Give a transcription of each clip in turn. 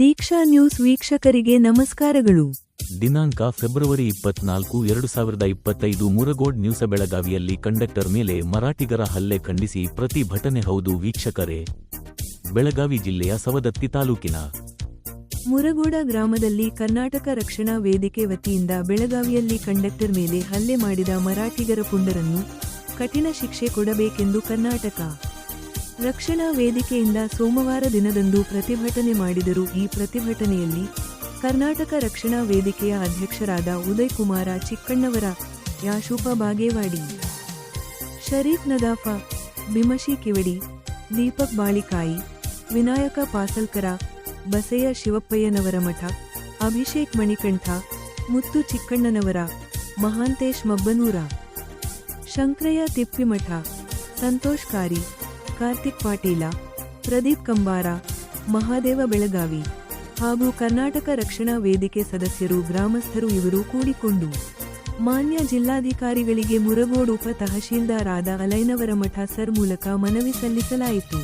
ದೀಕ್ಷಾ news ವೀಕ್ಷಕರಿಗೆ ನಮಸ್ಕಾರಗಳು. ದಿನಾಂಕ ಫೆಬ್ರವರಿ ಇಪ್ಪತ್ನಾಲ್ಕು ಎರಡು ಸಾವಿರದ ಇಪ್ಪತ್ತೈದು ಮುರಗೋಡ್ ನ್ಯೂಸ ಬೆಳಗಾವಿಯಲ್ಲಿ ಕಂಡಕ್ಟರ್ ಮೇಲೆ ಮರಾಠಿಗರ ಹಲ್ಲೆ ಖಂಡಿಸಿ ಪ್ರತಿಭಟನೆ ಹೌದು ವೀಕ್ಷಕರೇ. ಬೆಳಗಾವಿ ಜಿಲ್ಲೆಯ ಸವದತ್ತಿ ತಾಲೂಕಿನ ಮುರಗೋಡ ಗ್ರಾಮದಲ್ಲಿ ಕರ್ನಾಟಕ ರಕ್ಷಣಾ ವೇದಿಕೆ ವತಿಯಿಂದ ಬೆಳಗಾವಿಯಲ್ಲಿ ಕಂಡಕ್ಟರ್ ಮೇಲೆ ಹಲ್ಲೆ ಮಾಡಿದ ಮರಾಠಿಗರ ಪುಂಡರನ್ನು ಕಠಿಣ ಶಿಕ್ಷೆ ಕೊಡಬೇಕೆಂದು ಕರ್ನಾಟಕ ರಕ್ಷಣಾ ವೇದಿಕೆಯಿಂದ ಸೋಮವಾರ ದಿನದಂದು ಪ್ರತಿಭಟನೆ ಮಾಡಿದರು. ಈ ಪ್ರತಿಭಟನೆಯಲ್ಲಿ ಕರ್ನಾಟಕ ರಕ್ಷಣಾ ವೇದಿಕೆಯ ಅಧ್ಯಕ್ಷರಾದ ಉದಯ್ ಕುಮಾರ ಚಿಕ್ಕಣ್ಣವರ ಯಾಶೂಪ ಬಾಗೇವಾಡಿ, ಶರೀಫ್ ನದಾಫ ಬಿಮಶಿ ಕಿವಡಿ, ದೀಪಕ್ ಬಾಳಿಕಾಯಿ, ವಿನಾಯಕ ಪಾಸಲ್ಕರ, ಬಸಯ್ಯ ಶಿವಪ್ಪಯ್ಯನವರ ಮಠ, ಅಭಿಷೇಕ್ ಮಣಿಕಂಠ, ಮುತ್ತು ಚಿಕ್ಕಣ್ಣನವರ, ಮಹಾಂತೇಶ್ ಮಬ್ಬನೂರ, ಶಂಕ್ರಯ್ಯ ತಿಪ್ಪಿಮಠ, ಸಂತೋಷ್ ಕಾರಿ ಕಾರ್ತಿಕ್ ಪಾಟೀಲ, ಪ್ರದೀಪ್ ಕಂಬಾರ, ಮಹಾದೇವ ಬೆಳಗಾವಿ ಹಾಗೂ ಕರ್ನಾಟಕ ರಕ್ಷಣಾ ವೇದಿಕೆ ಸದಸ್ಯರು, ಗ್ರಾಮಸ್ಥರು ಇವರು ಕೂಡಿಕೊಂಡು ಮಾನ್ಯ ಜಿಲ್ಲಾಧಿಕಾರಿಗಳಿಗೆ ಮುರಗೋಡು ಉಪ ತಹಶೀಲ್ದಾರಾದ ಅಲೈನವರ ಮಠ ಸರ್ ಮೂಲಕ ಮನವಿ ಸಲ್ಲಿಸಲಾಯಿತು.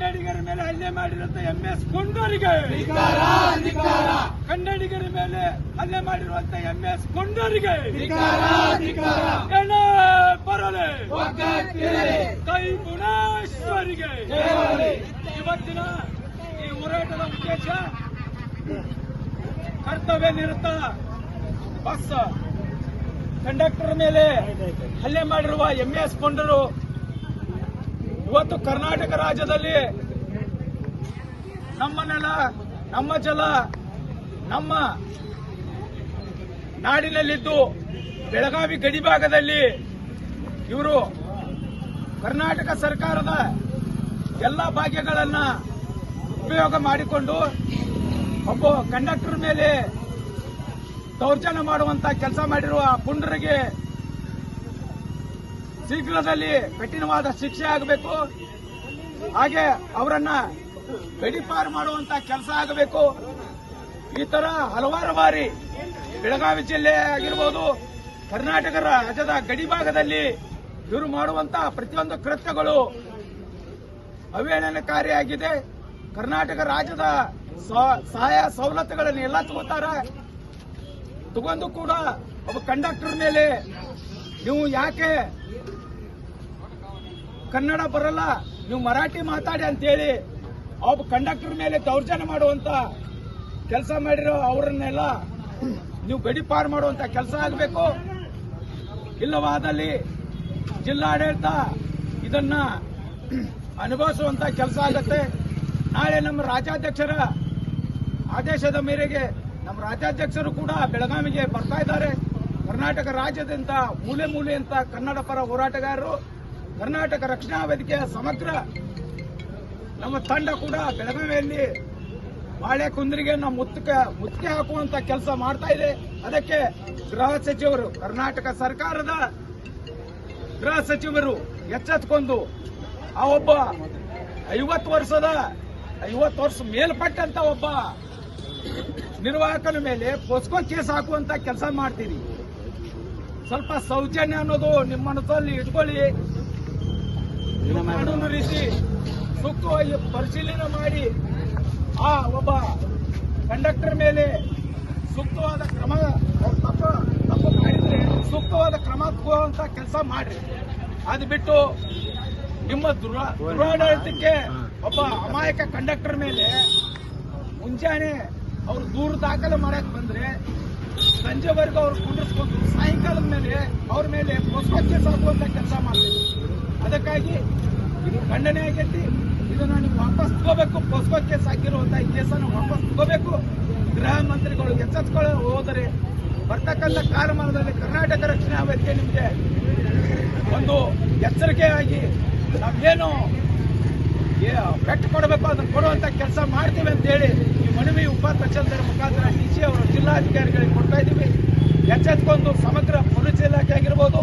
ಕನ್ನಡಿಗರ ಮೇಲೆ ಹಲ್ಲೆ ಮಾಡಿರುವಂತ ಎಂ ಎಸ್ ಕೊಂಡೋರಿಗೆ ಕನ್ನಡಿಗರ ಮೇಲೆ ಹಲ್ಲೆ ಮಾಡಿರುವಂತ ಎಂ ಎಸ್ ಕೊಂಡೋರಿಗೆ ಬರಲೆ. ಕೈ ಗುಣೇಶ್ವರಿಗೆ. ಇವತ್ತಿನ ಈ ಹೋರಾಟದ ಉದ್ದೇಶ ಕರ್ತವ್ಯ ನಿರತ ಬಸ್ ಕಂಡಕ್ಟರ್ ಮೇಲೆ ಹಲ್ಲೆ ಮಾಡಿರುವ ಎಂಎಸ್ ಕೊಂಡರು ಇವತ್ತು ಕರ್ನಾಟಕ ರಾಜ್ಯದಲ್ಲಿ ನಮ್ಮ ನೆಲ, ನಮ್ಮ ಜಲ, ನಮ್ಮ ನಾಡಿನಲ್ಲಿದ್ದು ಬೆಳಗಾವಿ ಗಡಿ ಭಾಗದಲ್ಲಿ ಇವರು ಕರ್ನಾಟಕ ಸರ್ಕಾರದ ಎಲ್ಲ ಭಾಗ್ಯಗಳನ್ನ ಉಪಯೋಗ ಮಾಡಿಕೊಂಡು ಒಬ್ಬ ಕಂಡಕ್ಟರ್ ಮೇಲೆ ದೌರ್ಜನ್ಯ ಮಾಡುವಂತ ಕೆಲಸ ಮಾಡಿರುವ ಪುಂಡರಿಗೆ ಶೀಘ್ರದಲ್ಲಿ ಕಠಿಣವಾದ ಶಿಕ್ಷೆ ಆಗಬೇಕು. ಹಾಗೆ ಅವರನ್ನ ಗಡಿಪಾರು ಮಾಡುವಂತ ಕೆಲಸ ಆಗಬೇಕು. ಈ ತರ ಹಲವಾರು ಬಾರಿ ಬೆಳಗಾವಿ ಜಿಲ್ಲೆ ಆಗಿರ್ಬೋದು ಕರ್ನಾಟಕ ರಾಜ್ಯದ ಗಡಿ ಭಾಗದಲ್ಲಿ ಇವರು ಮಾಡುವಂತ ಪ್ರತಿಯೊಂದು ಕೃತ್ಯಗಳು ಅವಹೇಳನಕಾರಿಯಾಗಿದೆ ಕರ್ನಾಟಕ ರಾಜ್ಯದ ಸಹಾಯ ಸವಲತ್ತುಗಳನ್ನು ಎಲ್ಲ ತಗೋತಾರೆ. ತಗೊಂಡು ಕೂಡ ಒಬ್ಬ ಕಂಡಕ್ಟರ್ ಮೇಲೆ ನೀವು ಯಾಕೆ ಕನ್ನಡ ಬರಲ್ಲ, ನೀವು ಮರಾಠಿ ಮಾತಾಡಿ ಅಂತೇಳಿ ಒಬ್ಬ ಕಂಡಕ್ಟರ್ ಮೇಲೆ ದೌರ್ಜನ್ಯ ಮಾಡುವಂತ ಕೆಲಸ ಮಾಡಿರೋ ಅವರನ್ನೆಲ್ಲ ನೀವು ಗಡಿಪಾರು ಮಾಡುವಂತ ಕೆಲಸ ಆಗಬೇಕು. ಇಲ್ಲವಾದಲ್ಲಿ ಜಿಲ್ಲಾಡಳಿತ ಇದನ್ನ ಅನುಭವಿಸುವಂತ ಕೆಲಸ ಆಗತ್ತೆ. ನಾಳೆ ನಮ್ಮ ರಾಜ್ಯಾಧ್ಯಕ್ಷರ ಆದೇಶದ ಮೇರೆಗೆ ನಮ್ಮ ರಾಜ್ಯಾಧ್ಯಕ್ಷರು ಕೂಡ ಬೆಳಗಾವಿಗೆ ಬರ್ತಾ ಇದ್ದಾರೆ. ಕರ್ನಾಟಕ ರಾಜ್ಯದಂತ ಮೂಲೆ ಮೂಲೆ ಅಂತ ಕನ್ನಡ ಪರ ಹೋರಾಟಗಾರರು ಕರ್ನಾಟಕ ರಕ್ಷಣಾ ವೇದಿಕೆಯ ಸಮಗ್ರ ನಮ್ಮ ತಂಡ ಕೂಡ ಬೆಳಗಾವಿಯಲ್ಲಿ ಬಾಳೆ ನಾವು ಮುತ್ತಕ, ಮುತ್ತಿಗೆ ಹಾಕುವಂತ ಕೆಲಸ ಮಾಡ್ತಾ ಇದೆ. ಅದಕ್ಕೆ ಗೃಹ ಸಚಿವರು, ಕರ್ನಾಟಕ ಸರ್ಕಾರದ ಗೃಹ ಸಚಿವರು ಎಚ್ಚೆತ್ಕೊಂಡು ಆ ಒಬ್ಬ ಐವತ್ತು ವರ್ಷದ, ಐವತ್ತು ವರ್ಷ ಮೇಲ್ಪಟ್ಟಂತ ಒಬ್ಬ ನಿರ್ವಾಹಕನ ಮೇಲೆ ಪೋಸ್ಕೋ ಕೇಸ್ ಹಾಕುವಂತ ಕೆಲಸ ಮಾಡ್ತೀರಿ. ಸ್ವಲ್ಪ ಸೌಜನ್ಯ ಅನ್ನೋದು ನಿಮ್ಮ ಮನಸ್ಸಲ್ಲಿ ಇಟ್ಕೊಳ್ಳಿ. ಕಾನೂನು ರೀತಿ ಸೂಕ್ತವಾಗಿ ಪರಿಶೀಲನೆ ಮಾಡಿ ಆ ಒಬ್ಬ ಕಂಡಕ್ಟರ್ ಮೇಲೆ ಸೂಕ್ತವಾದ ಕ್ರಮ ತಪ್ಪು ತಪ್ಪು ಮಾಡಿದ್ರೆ ಸೂಕ್ತವಾದ ಕ್ರಮ ತಗೋಂತ ಕೆಲಸ ಮಾಡ್ರಿ. ಅದು ಬಿಟ್ಟು ನಿಮ್ಮ ದುರ, ದುರಾಡಳಿತಕ್ಕೆ ಒಬ್ಬ ಅಮಾಯಕ ಕಂಡಕ್ಟರ್ ಮೇಲೆ ಮುಂಜಾನೆ ಅವ್ರು ದೂರು ದಾಖಲೆ ಮಾಡಕ್ ಬಂದ್ರೆ ಸಂಜೆವರೆಗೂ ಅವ್ರು ಕುಂಡಿಸ್ಕೊಂಡು ಸಾಯಂಕಾಲದ ಮೇಲೆ ಅವ್ರ ಮೇಲೆ ಹಾಕುವಂತ ಕೆಲಸ ಮಾಡ್ತೀವಿ ಅದಕ್ಕಾಗಿ ಖಂಡನೆ ಆಗೈತಿ. ಇದನ್ನ ನೀವು ವಾಪಸ್ ತಗೋಬೇಕು. ಪೋಸ್ಕೋ ಕೇಸ್ ಹಾಕಿರುವಂತ ಈ ಕೇಸನ್ನು ವಾಪಸ್ ತಗೋಬೇಕು. ಗೃಹ ಮಂತ್ರಿಗಳು ಎಚ್ಚೆತ್ಕೊಳ್ಳೋ ಹೋದರೆ ಬರ್ತಕ್ಕಂಥ ಕಾಲಮಾನದಲ್ಲಿ ಕರ್ನಾಟಕ ರಕ್ಷಣಾ ವೇದಿಕೆ ನಿಮಗೆ ಒಂದು ಎಚ್ಚರಿಕೆಯಾಗಿ ನಾವೇನು ಪೆಟ್ಟು ಕೊಡಬೇಕು, ಅದನ್ನು ಕೊಡುವಂತ ಕೆಲಸ ಮಾಡ್ತೀವಿ ಅಂತ ಹೇಳಿ ಈ ಮನವಿ ಉಪಾಧ್ಯಕ್ಷರ ಮುಖಾಂತರ ಡಿ ಸಿ ಅವರು ಜಿಲ್ಲಾಧಿಕಾರಿಗಳಿಗೆ ಕೊಡ್ತಾ ಇದ್ದೀವಿ. ಎಚ್ಚೆತ್ಕೊಂಡು ಸಮಗ್ರ ಪೊಲೀಸ್ ಇಲಾಖೆ ಆಗಿರ್ಬೋದು,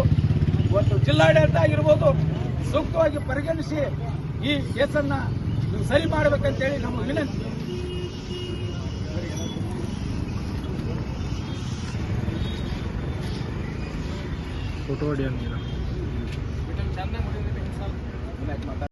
ಒಂದು ಜಿಲ್ಲಾಡಳಿತ ಆಗಿರ್ಬೋದು ಸೂಕ್ತವಾಗಿ ಪರಿಗಣಿಸಿ ಈ ಕೇಸನ್ನ ಸರಿ ಮಾಡಬೇಕಂತೇಳಿ ನಮ್ಮ ವಿನಂತಿ. ಫೋಟೋ ಹೊಡಿ ಹಂಗಿಲ್ಲ